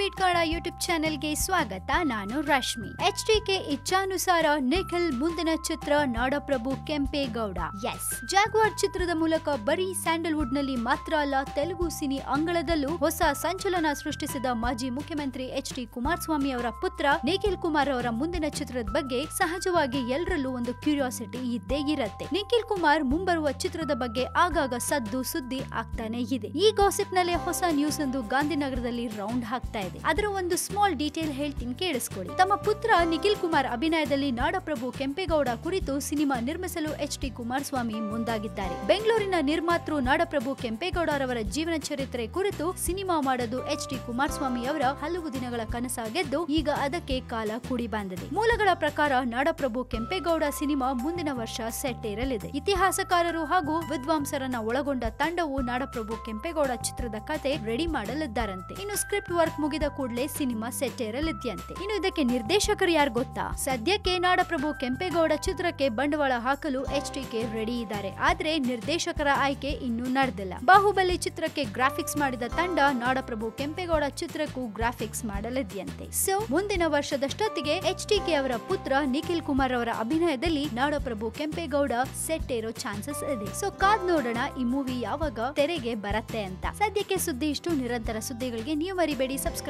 Beet Kannada YouTube ಚಾನೆಲ್ಗೆ ಸ್ವಾಗತ. ನಾನು ರಶ್ಮಿ. ಎಚ್ ಡಿ ಕೆ ಇಚ್ಛಾನುಸಾರ ನಿಖಿಲ್ ಮುಂದಿನ ಚಿತ್ರ ನಾಡಪ್ರಭು ಕೆಂಪೇಗೌಡ. ಎಸ್ ಜಾಗ್ವಾರ್ ಚಿತ್ರದ ಮೂಲಕ ಬರೀ ಸ್ಯಾಂಡಲ್ವುಡ್ನಲ್ಲಿ ಮಾತ್ರ ಅಲ್ಲ ತೆಲುಗು ಸಿನಿ ಅಂಗಳದಲ್ಲೂ ಹೊಸ ಸಂಚಲನ ಸೃಷ್ಟಿಸಿದ ಮಾಜಿ ಮುಖ್ಯಮಂತ್ರಿ ಎಚ್ ಡಿ ಕುಮಾರಸ್ವಾಮಿ ಅವರ ಪುತ್ರ ನಿಖಿಲ್ ಕುಮಾರ್ ಅವರ ಮುಂದಿನ ಚಿತ್ರದ ಬಗ್ಗೆ ಸಹಜವಾಗಿ ಎಲ್ಲರಲ್ಲೂ ಒಂದು ಕ್ಯೂರಿಯಾಸಿಟಿ ಇದ್ದೇ ಇರುತ್ತೆ. ನಿಖಿಲ್ ಕುಮಾರ್ ಮುಂಬರುವ ಚಿತ್ರದ ಬಗ್ಗೆ ಆಗಾಗ ಸದ್ದು ಸುದ್ದಿ ಆಗ್ತಾನೆ ಇದೆ. ಈ ಗಾಸಿಪ್ನಲ್ಲಿ ಹೊಸ ನ್ಯೂಸ್ ಎಂದು ಗಾಂಧಿನಗರದಲ್ಲಿ ರೌಂಡ್ ಹಾಕ್ತಾ ಇದೆ. ಅದರ ಒಂದು ಸ್ಮಾಲ್ ಡೀಟೇಲ್ ಹೇಳ್ತೀನಿ, ಕೇಳಿಸ್ಕೊಳ್ಳಿ. ತಮ್ಮ ಪುತ್ರ ನಿಖಿಲ್ ಕುಮಾರ್ ಅಭಿನಯದಲ್ಲಿ ನಾಡಪ್ರಭು ಕೆಂಪೇಗೌಡ ಕುರಿತು ಸಿನಿಮಾ ನಿರ್ಮಿಸಲು ಎಚ್ ಡಿ ಕುಮಾರಸ್ವಾಮಿ ಮುಂದಾಗಿದ್ದಾರೆ. ಬೆಂಗಳೂರಿನ ನಿರ್ಮಾತೃ ನಾಡಪ್ರಭು ಕೆಂಪೇಗೌಡ ಕೆಂಪೇಗೌಡರವರ ಜೀವನ ಚರಿತ್ರೆ ಕುರಿತು ಸಿನಿಮಾ ಮಾಡೋದು ಎಚ್ ಡಿ ಕುಮಾರಸ್ವಾಮಿ ಅವರ ಹಲವು ದಿನಗಳ ಕನಸಾಗಿದ್ದು ಈಗ ಅದಕ್ಕೆ ಕಾಲ ಕೂಡಿ ಬಂದಿದೆ. ಮೂಲಗಳ ಪ್ರಕಾರ ನಾಡಪ್ರಭು ಕೆಂಪೇಗೌಡ ಸಿನಿಮಾ ಮುಂದಿನ ವರ್ಷ ಸೆಟ್ ಇರಲಿದೆ ಇತಿಹಾಸಕಾರರು ಹಾಗೂ ವಿದ್ವಾಂಸರನ್ನ ಒಳಗೊಂಡ ತಂಡವು ನಾಡಪ್ರಭು ಕೆಂಪೇಗೌಡ ಚಿತ್ರದ ಕತೆ ರೆಡಿ ಮಾಡಲಿದ್ದಾರಂತೆ. ಇನ್ನು ಸ್ಕ್ರಿಪ್ಟ್ ವರ್ಕ್ ಮುಗಿದ ಕೂಡಲೇ ಸಿನಿಮಾ ಸೆಟ್ ಇರಲಿದ್ಯಂತೆ ಇನ್ನು ಇದಕ್ಕೆ ನಿರ್ದೇಶಕರು ಯಾರು ಗೊತ್ತಾ? ಸದ್ಯಕ್ಕೆ ನಾಡಪ್ರಭು ಕೆಂಪೇಗೌಡ ಚಿತ್ರಕ್ಕೆ ಬಂಡವಾಳ ಹಾಕಲು ಎಚ್ ಕೆ ರೆಡಿ ಇದ್ದಾರೆ. ಆದ್ರೆ ನಿರ್ದೇಶಕರ ಆಯ್ಕೆ ಇನ್ನೂ ನಡೆದಿಲ್ಲ. ಬಾಹುಬಲಿ ಚಿತ್ರಕ್ಕೆ ಗ್ರಾಫಿಕ್ಸ್ ಮಾಡಿದ ತಂಡ ನಾಡಪ್ರಭು ಕೆಂಪೇಗೌಡ ಚಿತ್ರಕ್ಕೂ ಗ್ರಾಫಿಕ್ಸ್ ಮಾಡಲಿದ್ಯಂತೆ ಸೊ ಮುಂದಿನ ವರ್ಷದಷ್ಟೊತ್ತಿಗೆ ಎಚ್ ಕೆ ಅವರ ಪುತ್ರ ನಿಖಿಲ್ ಕುಮಾರ್ ಅವರ ಅಭಿನಯದಲ್ಲಿ ನಾಡಪ್ರಭು ಕೆಂಪೇಗೌಡ ಸೆಟ್ ಇರೋ ಚಾನ್ಸಸ್ ಇದೆ. ಸೊ ಕಾದ್ ನೋಡೋಣ ಈ ಮೂವಿ ಯಾವಾಗ ತೆರೆಗೆ ಬರತ್ತೆ ಅಂತ. ಸದ್ಯಕ್ಕೆ ಸುದ್ದಿ ಇಷ್ಟು. ನಿರಂತರ ಸುದ್ದಿಗಳಿಗೆ ನೀವು ಮರಿಬೇಡಿ. ಸಬ್ಸ್ಕ್ರೈಬ್